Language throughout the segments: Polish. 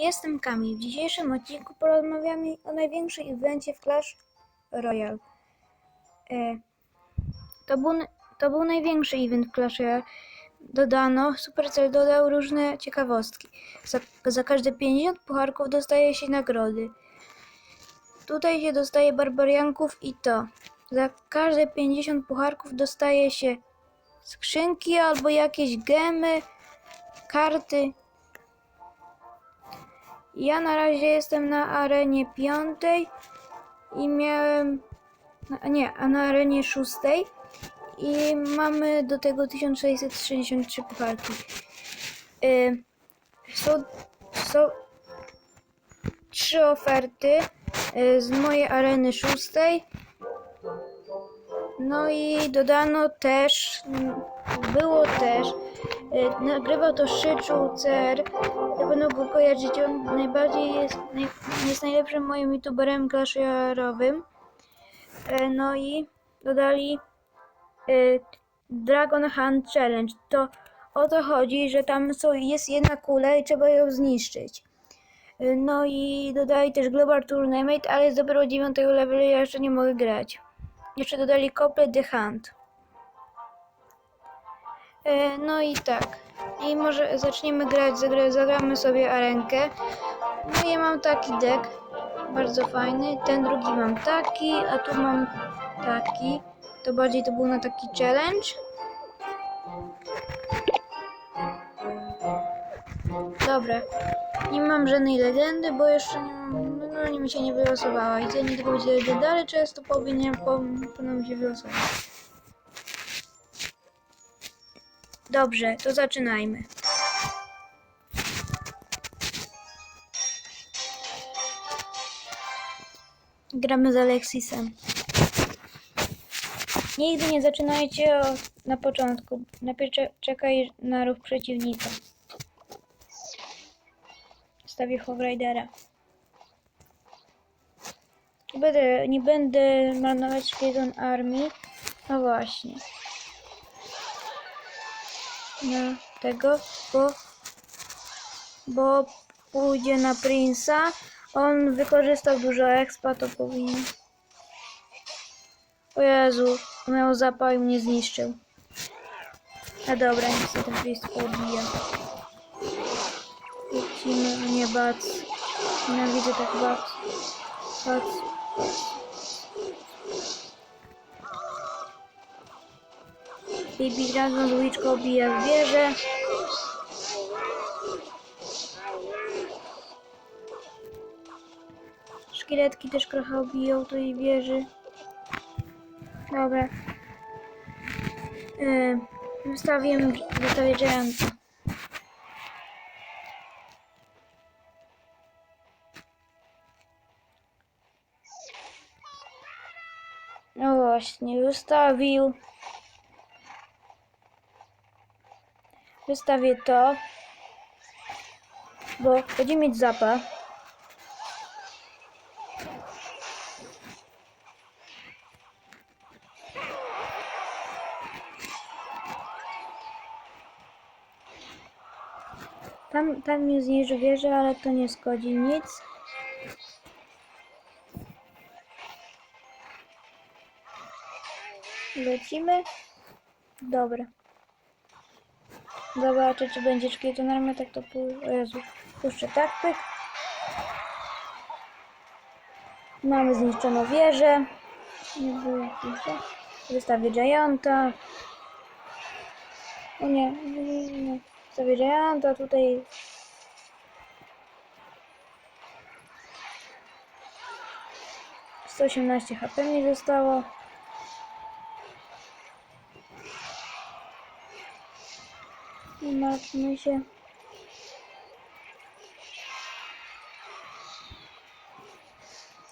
Jestem Kamil. W dzisiejszym odcinku porozmawiamy o największym evencie w Clash Royale. E, to, był, to był największy event w Clash Royale. Dodano, Supercell dodał różne ciekawostki. Za, za każde 50 pucharków dostaje się nagrody. Tutaj się dostaje barbarianków i to. Za każde 50 pucharków dostaje się skrzynki albo jakieś gemy, karty. Ja na razie jestem na arenie piątej i miałem. a Nie, a na arenie szóstej i mamy do tego 1663 pucharki. Y, są, są trzy oferty y, z mojej areny szóstej. No i dodano też, było też, y, nagrywał to Szyczu CR, pewno go kojarzycie, on najbardziej jest, jest najlepszym moim youtuberem clasharowym. E, No i dodali y, Dragon Hunt Challenge. To o to chodzi, że tam są, jest jedna kula i trzeba ją zniszczyć. Y, No i dodali też Global Tournament, ale z dopiero 9 levelu ja jeszcze nie mogę grać. Jeszcze dodali Couple The Hunt. E, No i tak. I może zaczniemy grać, zagra, zagramy sobie arenkę. No ja mam taki deck, bardzo fajny. Ten drugi mam taki, a tu mam taki. To bardziej to był na taki challenge. Dobra. Nie mam żadnej legendy, bo jeszcze nie, no, nie mi się nie wylosowała. I nie tylko będzie ale często powinien, powinno się wylosować. Dobrze, to zaczynajmy. Gramy z Alexisem. Nigdy nie zaczynajcie na początku. Najpierw cze- czekaj na ruch przeciwnika. Stawię Hogridera. Nie będę, nie będę marnować Szpiegon Armii. No właśnie. Na tego, bo, bo pójdzie na Prince'a. On wykorzystał dużo expa, to powinien. O Jezu, miał zapał i mnie zniszczył. A dobra, niech się ten Prince pobija. Lecimy, a nie bac. Nienawidzę tak bac. Bac. Baby Dragon z uliczką obija w wieżę. Szkieletki też trochę obiją tej wieży. Dobra. Yy, wystawię, wystawię Gianta. No właśnie. Wystawię to. Bo będzie mieć zapach. Tam, tam zniży wieżę, ale to nie szkodzi nic. Lecimy. Dobra. Zobaczę, czy będzie szkieleton armia, tak to pół... O Jezu. Puszczę tak, pyk. Mamy zniszczoną wieżę. Nie było. Wystawię Gianta. O nie, nie. Wystawię Gianta, tutaj... Osiemnaście HP mi zostało. Nie martwmy się.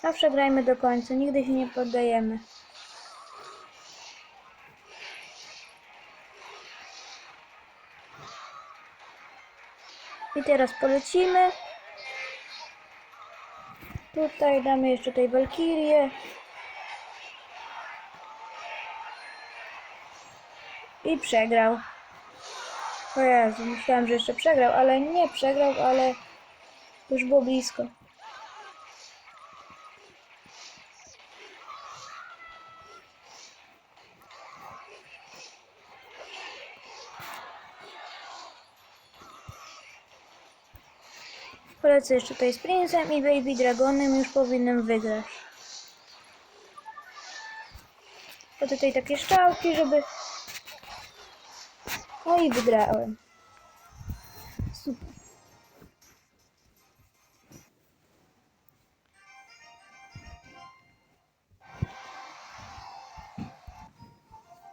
Zawsze grajmy do końca, nigdy się nie poddajemy. I teraz polecimy. Tutaj damy jeszcze tej Walkirię. I przegrał. O Jezu, myślałem, że jeszcze przegrał, ale nie przegrał, ale Już było blisko. Polecę jeszcze tutaj z Princem i Baby Dragonem już powinienem wygrać. A tutaj takie szczałki, żeby... No i wygrałem. Super.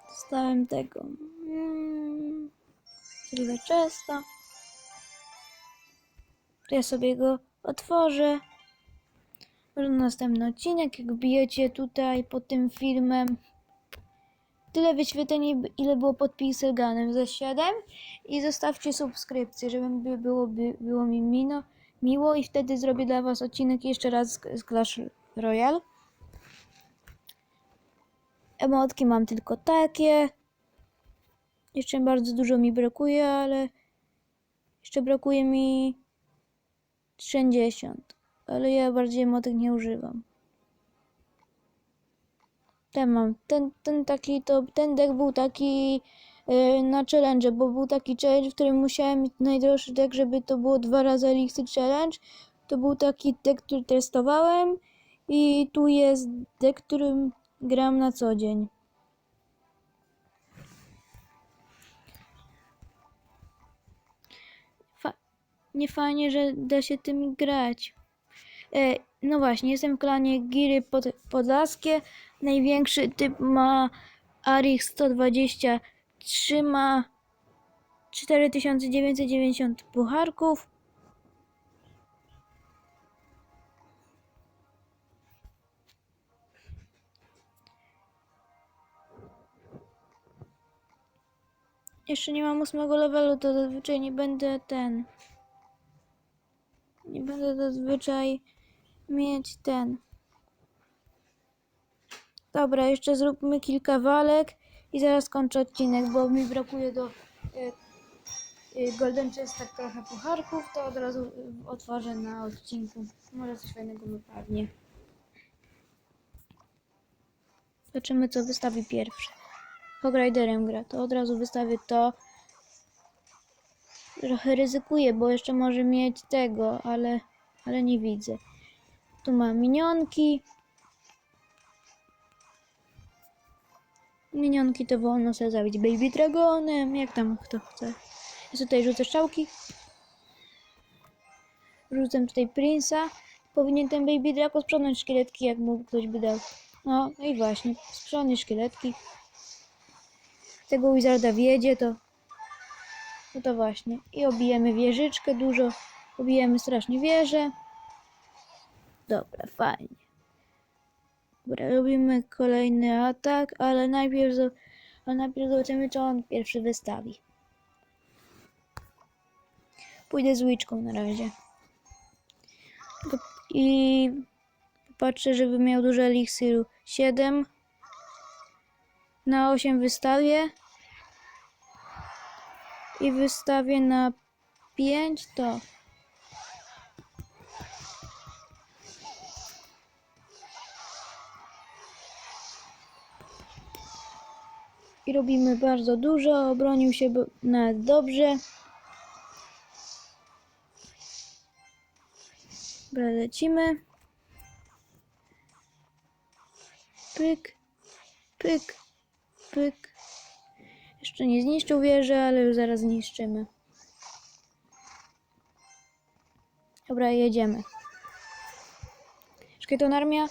Dostałem tego. Mm, Silver Chesta. To ja sobie go otworzę. Może na następny odcinek, jak bijecie tutaj pod tym filmem. Tyle wyświetleń, ile było pod Pixelganem ze 7 i zostawcie subskrypcję, żeby by było, by, było mi mino, miło i wtedy zrobię dla was odcinek jeszcze raz z, z Clash Royale. Emotki mam tylko takie. Jeszcze bardzo dużo mi brakuje, ale jeszcze brakuje mi 60. Ale ja bardziej emotek nie używam. Ten mam. Ten, ten taki to ten deck był taki yy, na challenge, bo był taki challenge, w którym musiałem mieć najdroższy deck, żeby to było dwa razy Elixir Challenge. To był taki deck, który testowałem i tu jest deck, którym gram na co dzień. Fa- nie fajnie, że da się tym grać. E, no właśnie, jestem w klanie Giry pod, Podlaskie. Największy typ ma Arix 123, ma 4990 pucharków. Jeszcze nie mam ósmego levelu, to zazwyczaj nie będę ten. Nie będę zazwyczaj mieć ten. Dobra, jeszcze zróbmy kilka walek i zaraz kończę odcinek, bo mi brakuje do y, y, Golden Chest tak trochę pucharków, to od razu y, otworzę na odcinku. Może coś fajnego wypadnie. Zobaczymy co wystawi pierwsze. Hog Riderem gra, to od razu wystawię to. Trochę ryzykuję, bo jeszcze może mieć tego, ale, ale nie widzę. Tu mam minionki. Minionki to wolno sobie zabić Baby Dragonem, jak tam kto chce. Ja tutaj rzucę strzałki. Rzucę tutaj Prince'a. Powinien ten Baby Draco sprzątnąć szkieletki, jak mu ktoś by dał. No, i właśnie, sprzątnie szkieletki. Tego Wizarda wiedzie, to... No to właśnie. I obijemy wieżyczkę dużo. Obijemy strasznie wieżę. Dobra, fajnie. Dobra, robimy kolejny atak, ale najpierw, ale najpierw zobaczymy, co on pierwszy wystawi. Pójdę z łyczką na razie. I patrzę, żeby miał dużo eliksiru. 7 na 8 wystawię. I wystawię na 5 to. I robimy bardzo dużo. Obronił się nawet dobrze. Dobra, lecimy. Pyk, pyk, pyk. Jeszcze nie zniszczył wieży, ale już zaraz zniszczymy. Dobra, jedziemy. Szkieton armia.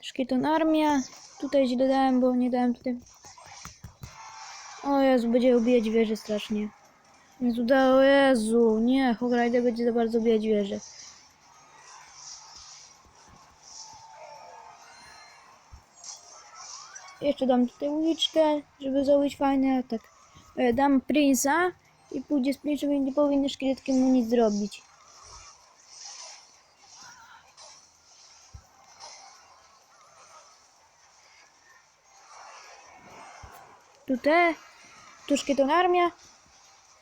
Szkieton armia. Tutaj źle dałem, bo nie dałem tutaj. O Jezu, będzie ubijać wieżę strasznie. Jezu, da, o Jezu, nie, Hograjde będzie za bardzo ubijać wieżę. Jeszcze dam tutaj uliczkę, żeby zrobić fajny atak. E, Dam Prince'a i pójdzie z Prince'em i nie powinny szkieletki mu nic zrobić. Tu te, tu szkieton armia,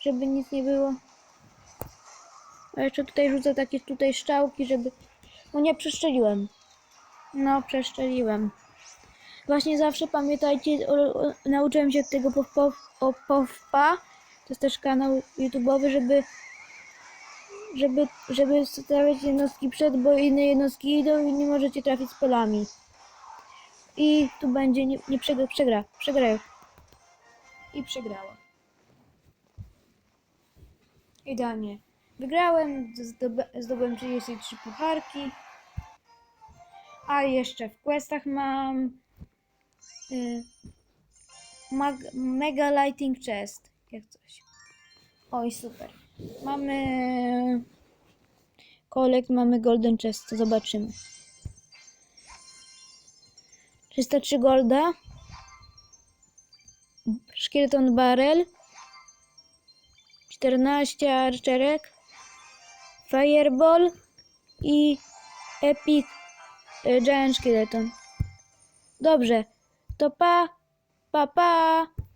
żeby nic nie było. A jeszcze tutaj rzucę takie tutaj szczałki, żeby... No nie przeszczeliłem. No, przeszczeliłem. Właśnie zawsze pamiętajcie, o, o, nauczyłem się tego powpa, o powpa. To jest też kanał YouTube'owy, żeby żeby, żeby stawiać jednostki przed, bo inne jednostki idą i nie możecie trafić z polami. I tu będzie, nie, nie przegra, przegra, przegra. I przegrała. Idealnie. Wygrałem, zdoby, zdobyłem 33 pucharki. A jeszcze w questach mam y, mag, Mega Lighting Chest, jak coś. Oj, super. Mamy kolekt, mamy Golden Chest, zobaczymy. 303 golda. Szkieleton Barrel. 14 archerek. Fireball i Epic e, Giant Skeleton. Dobrze, to pa, pa, pa.